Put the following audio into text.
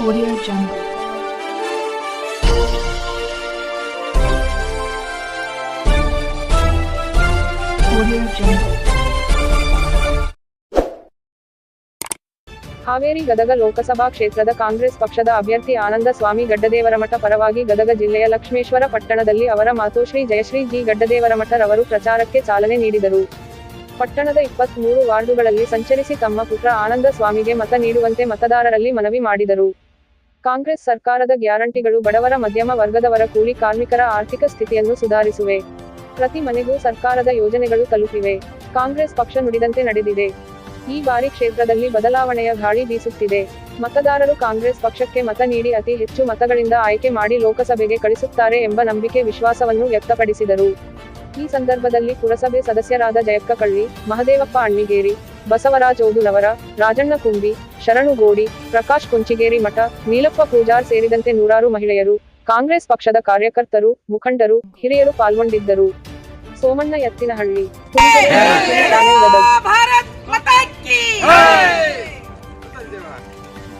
Audio Jungle. Audio Jungle. Haveri Gadag Lok Sabha ಕ್ಷೇತ್ರದ ಕಾಂಗ್ರೆಸ್ ಪಕ್ಷದ ಅಭ್ಯರ್ಥಿ ಆನಂದ ಸ್ವಾಮಿ ಗಡ್ಡದೇವರಮಠ ಪರವಾಗಿ ಗದಗ ಜಿಲ್ಲೆಯ ಲಕ್ಷ್ಮೇಶ್ವರ ಪಟ್ಟಣದಲ್ಲಿ ಅವರ ಮಾತೋಶ್ರೀ ಜಯಶ್ರೀ ಜಿ ಗಡ್ಡದೇವರಮಠ ರವರು ಪ್ರಚಾರಕ್ಕೆ ಚಾಲನೆ ನೀಡಿದರು ಪಟ್ಟಣದ ಇಪ್ಪತ್ಮೂರು ವಾರ್ಡುಗಳಲ್ಲಿ ಸಂಚರಿಸಿ ತಮ್ಮ ಪುತ್ರ ಆನಂದ ಸ್ವಾಮಿಗೆ ಮತ ನೀಡುವಂತೆ ಮತದಾರರಲ್ಲಿ ಮನವಿ ಮಾಡಿದರು ಕಾಂಗ್ರೆಸ್ ಸರ್ಕಾರದ ಗ್ಯಾರಂಟಿಗಳು ಬಡವರ ಮಧ್ಯಮ ವರ್ಗದವರ ಕೂಲಿ ಕಾರ್ಮಿಕರ ಆರ್ಥಿಕ ಸ್ಥಿತಿಯನ್ನು ಸುಧಾರಿಸುವೆ. ಪ್ರತಿ ಮನೆಗೂ ಸರ್ಕಾರದ ಯೋಜನೆಗಳು ತಲುಪಿವೆ. ಕಾಂಗ್ರೆಸ್ ಪಕ್ಷ ನುಡಿದಂತೆ ನಡೆದಿದೆ. ಈ ಬಾರಿ ಕ್ಷೇತ್ರದಲ್ಲಿ ಬದಲಾವಣೆಯ ಗಾಳಿ ಬೀಸುತ್ತಿದೆ. ಮತದಾರರು ಕಾಂಗ್ರೆಸ್ ಪಕ್ಷಕ್ಕೆ ಮತ ನೀಡಿ ಅತಿ ಹೆಚ್ಚು ಮತಗಳಿಂದ ಆಯ್ಕೆ ಮಾಡಿ ಲೋಕಸಭೆಗೆ ಕಳಿಸುತ್ತಾರೆ ಎಂಬ ನಂಬಿಕೆ ವಿಶ್ವಾಸವನ್ನು ವ್ಯಕ್ತಪಡಿಸಿದರು. ಈ ಸಂದರ್ಭದಲ್ಲಿ ಪುರಸಭೆ ಸದಸ್ಯರಾದ ಜಯಕ್ಕ ಕಳ್ಳಿ, ಮಹದೇವಪ್ಪ ಅಣ್ಣಿಗೇರಿ ಬಸವರಾಜ್ ಓದುಲವರ ರಾಜಣ್ಣ ಕುಂಬಿ, ಶರಣು ಗೋಡಿ, ಪ್ರಕಾಶ್ ಕುಂಚಿಗೇರಿ ಮಠ, ನೀಲಪ್ಪ ಪೂಜಾರ್ ಸೇರಿದಂತೆ ನೂರಾರು ಮಹಿಳೆಯರು, ಕಾಂಗ್ರೆಸ್ ಪಕ್ಷದ ಕಾರ್ಯಕರ್ತರು, ಮುಖಂಡರು, ಹಿರಿಯರು ಪಾಲ್ಗೊಂಡಿದ್ದರು. ಸೋಮಣ್ಣ ಎತ್ತಿನಹಳ್ಳಿ